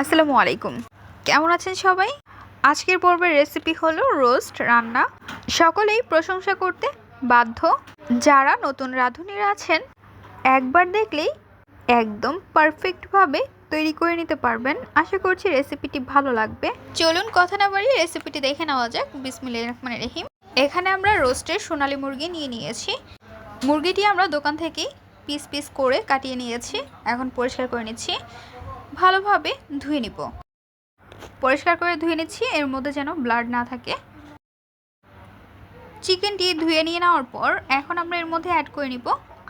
আসসালামু আলাইকুম। কেমন আছেন সবাই? আজকের পর্বের রেসিপি হলো রোস্ট রান্না। সকলেই প্রশংসা করতে বাধ্য। যারা নতুন রাঁধুনিরা আছেন, একবার দেখলেই একদম পারফেক্টভাবে তৈরি করে নিতে পারবেন। আশা করছি রেসিপিটি ভালো লাগবে। চলুন কথা না বাড়িয়ে রেসিপিটি দেখে নেওয়া যাক। বিসমিল্লাহির রহমানির রহিম। এখানে আমরা রোস্টের সোনালী মুরগি নিয়ে নিয়েছি। মুরগিটি আমরা দোকান থেকেই পিস পিস করে কাটিয়ে নিয়েছি। এখন পরিষ্কার করে নিচ্ছি। ভালোভাবে ধুয়ে নিব। পরিষ্কার করে ধুয়ে নিচ্ছি, এর মধ্যে যেন ব্লাড না থাকে। চিকেনটি ধুয়ে নিয়ে নেওয়ার পর এখন আমরা এর মধ্যে অ্যাড করে নিব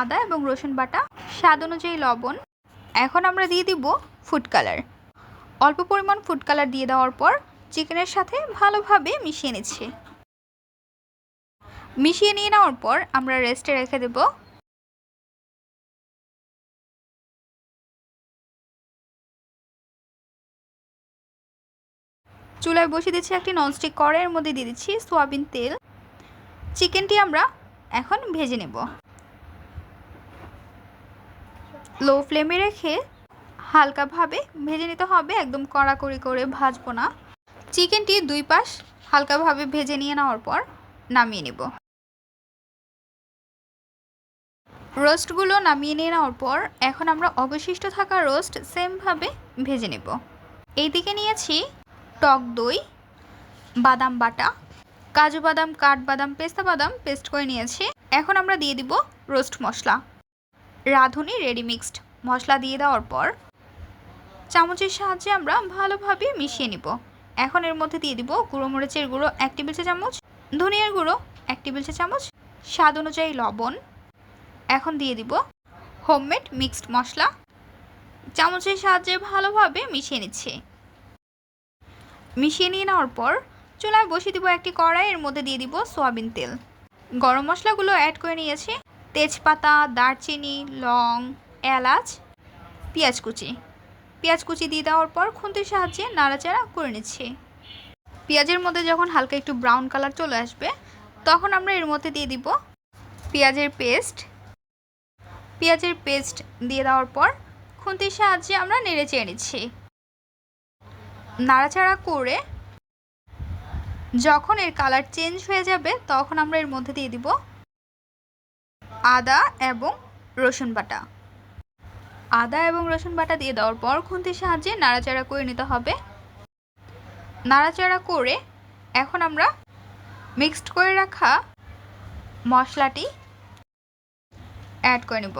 আদা এবং রসুন বাটা, স্বাদ অনুযায়ী লবণ। এখন আমরা দিয়ে দিব ফুড কালার অল্প পরিমাণ ফুড কালার দিয়ে দেওয়ার পর চিকেনের সাথে ভালোভাবে মিশিয়ে নিচ্ছি। মিশিয়ে নিয়ে নেওয়ার পর আমরা রেস্টে রেখে দেবো। চুলায় বসিয়ে দিচ্ছি একটি ননস্টিক কড়াইয়ের মধ্যে দিয়ে দিচ্ছি সোয়াবিন তেল। চিকেনটি আমরা এখন ভেজে নেব। লো ফ্লেমে রেখে হালকাভাবে ভেজে নিতে হবে, একদম কড়াকড়ি করে ভাজবো না। চিকেনটি দুই পাশ হালকাভাবে ভেজে নিয়ে নেওয়ার পর নামিয়ে নেব। রোস্টগুলো নামিয়ে নিয়ে নেওয়ার পর এখন আমরা অবশিষ্ট থাকা রোস্ট সেমভাবে ভেজে নেব। এইদিকে নিয়েছি টক দই, বাদাম বাটা, কাজু বাদাম কাঠবাদাম পেস্তা বাদাম পেস্ট করে নিয়েছি। এখন আমরা দিয়ে দিব রোস্ট মশলা। রাঁধুনি রেডি মিক্সড মশলা দিয়ে দেওয়ার পর চামচের সাহায্যে আমরা ভালোভাবে মিশিয়ে নিব। এখন এর মধ্যে দিয়ে দিব গুঁড়ো মরিচের গুঁড়ো এক টেবিল চা চামচ, ধনিয়ার গুঁড়ো এক টেবিল চা চামচ, স্বাদ অনুযায়ী লবণ। এখন দিয়ে দিব হোমমেড মিক্সড মশলা। চামচের সাহায্যে ভালোভাবে মিশিয়ে নিচ্ছি। মিশিয়ে নিয়ে নেওয়ার পর চুলায় বসিয়ে দিব একটি কড়াইয়ের মধ্যে দিয়ে দিব সয়াবিন তেল। গরম মশলাগুলো অ্যাড করে নিয়েছি। তেজপাতা, দারচিনি, লং, এলাচ, পেঁয়াজ কুচি। পেঁয়াজ কুচি দিয়ে দেওয়ার পর খুন্তির সাহায্যে নাড়াচাড়া করে নিচ্ছি। পেঁয়াজের মধ্যে যখন হালকা একটু ব্রাউন কালার চলে আসবে, তখন আমরা এর মধ্যে দিয়ে দিব পেঁয়াজের পেস্ট পেঁয়াজের পেস্ট দিয়ে দেওয়ার পর খুন্তির সাহায্যে আমরা নেড়ে চেয়ে নিচ্ছি। নাড়াচাড়া করে যখন এর কালার চেঞ্জ হয়ে যাবে, তখন আমরা এর মধ্যে দিয়ে দিব আদা এবং রসুন বাটা। আদা এবং রসুন বাটা দিয়ে দেওয়ার পর খুন্তির সাহায্যে নাড়াচাড়া করে নিতে হবে। নাড়াচাড়া করে এখন আমরা মিক্সড করে রাখা মশলাটি অ্যাড করে নেব।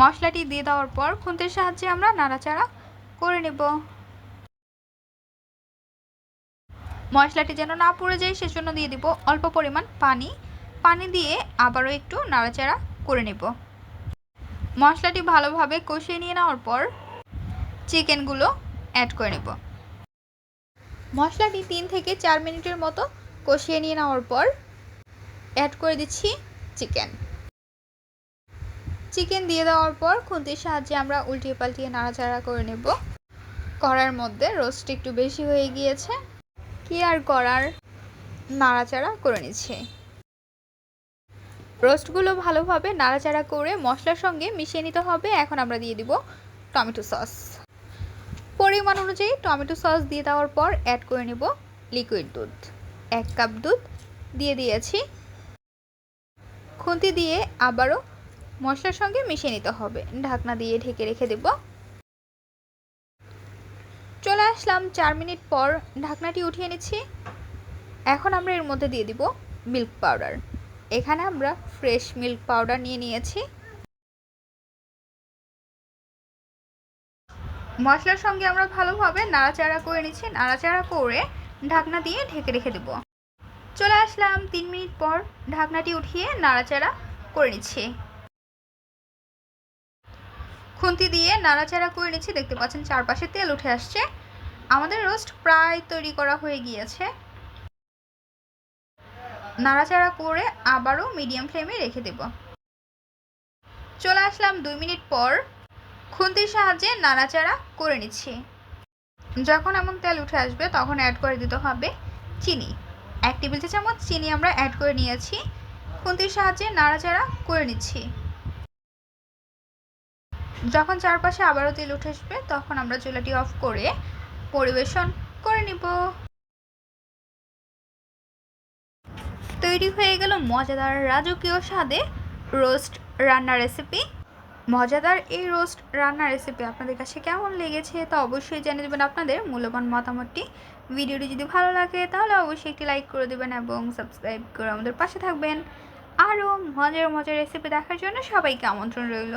মশলাটি দিয়ে দেওয়ার পর খুন্তির সাহায্যে আমরা নাড়াচাড়া করে নেব। মশলাটি যেন না পুড়ে যায়, সেজন্য দিয়ে দিব অল্প পরিমাণ পানি। পানি দিয়ে আবারও একটু নাড়াচাড়া করে নেব। মশলাটি ভালোভাবে কষিয়ে নিয়ে নেওয়ার পর চিকেনগুলো অ্যাড করে নেব। মশলাটি তিন থেকে চার মিনিটের মতো কষিয়ে নিয়ে নেওয়ার পর অ্যাড করে দিচ্ছি চিকেন। চিকেন দিয়ে দেওয়ার পর খুন্তির সাহায্যে আমরা উল্টিয়ে পাল্টিয়ে নাড়াচাড়া করে নেব। কড়ার মধ্যে রোস্ট একটু বেশি হয়ে গিয়েছে। কি আর করার? নাড়াচাড়া করে নিচ্ছে। রোস্টগুলো ভালোভাবে নাড়াচাড়া করে মশলার সঙ্গে মিশিয়ে নিতে হবে। এখন আমরা দিয়ে দিব টমেটো সস। পরিমাণ অনুযায়ী টমেটো সস দিয়ে দেওয়ার পর অ্যাড করে নেব লিকুইড দুধ। এক কাপ দুধ দিয়ে দিয়েছি। খুন্তি দিয়ে আবারও মশলার সঙ্গে মিশিয়ে নিতে হবে। ঢাকনা দিয়ে ঢেকে রেখে দেব। আসলাম, চার মিনিট পর ঢাকনাটি উঠিয়ে নিচ্ছি। এখন আমরা এর মধ্যে দিয়ে দিব মিল্ক পাউডার এখানে আমরা ফ্রেশ মিল্ক পাউডার নিয়ে নিয়েছি। মশলার সঙ্গে আমরা ভালোভাবে নাড়াচাড়া করে নিচ্ছি। নাড়াচাড়া করে ঢাকনা দিয়ে ঢেকে রেখে দেব। চলে আসলাম, তিন মিনিট পর ঢাকনাটি উঠিয়ে নাড়াচাড়া করে নিচ্ছি। খুন্তি দিয়ে নাড়াচাড়া করে নিচ্ছি। দেখতে পাচ্ছেন চারপাশে তেল উঠে আসছে। আমাদের রোস্ট প্রায় তৈরি করা হয়ে গিয়েছে। নাড়াচাড়া করে আবারও মিডিয়াম ফ্লেমে রেখে দেব। চলে আসলাম দুই মিনিট পর খুন্তির সাহায্যে নাড়াচাড়া করে নিচ্ছি। যখন এমন তেল উঠে আসবে তখন অ্যাড করে দিতে হবে চিনি। এক টেবিল চা চামচ চিনি আমরা অ্যাড করে নিয়েছি। খুন্তির সাহায্যে নাড়াচাড়া করে নিচ্ছি। যখন চারপাশে আবারও তেল উঠে আসবে তখন আমরা চুলাটি অফ করে পরিবেশন করে নিব। তৈরি হয়ে গেল মজাদার রাজকীয় স্বাদে রোস্ট রান্নার রেসিপি মজাদার এই রোস্ট রান্নার রেসিপি আপনাদের কাছে কেমন লেগেছে তা অবশ্যই জানিয়ে দেবেন আপনাদের মূল্যবান মতামতটি। ভিডিওটি যদি ভালো লাগে তাহলে অবশ্যই একটি লাইক করে দেবেন এবং সাবস্ক্রাইব করে আমাদের পাশে থাকবেন। আরও মজার মজার রেসিপি দেখার জন্য সবাইকে আমন্ত্রণ রইল।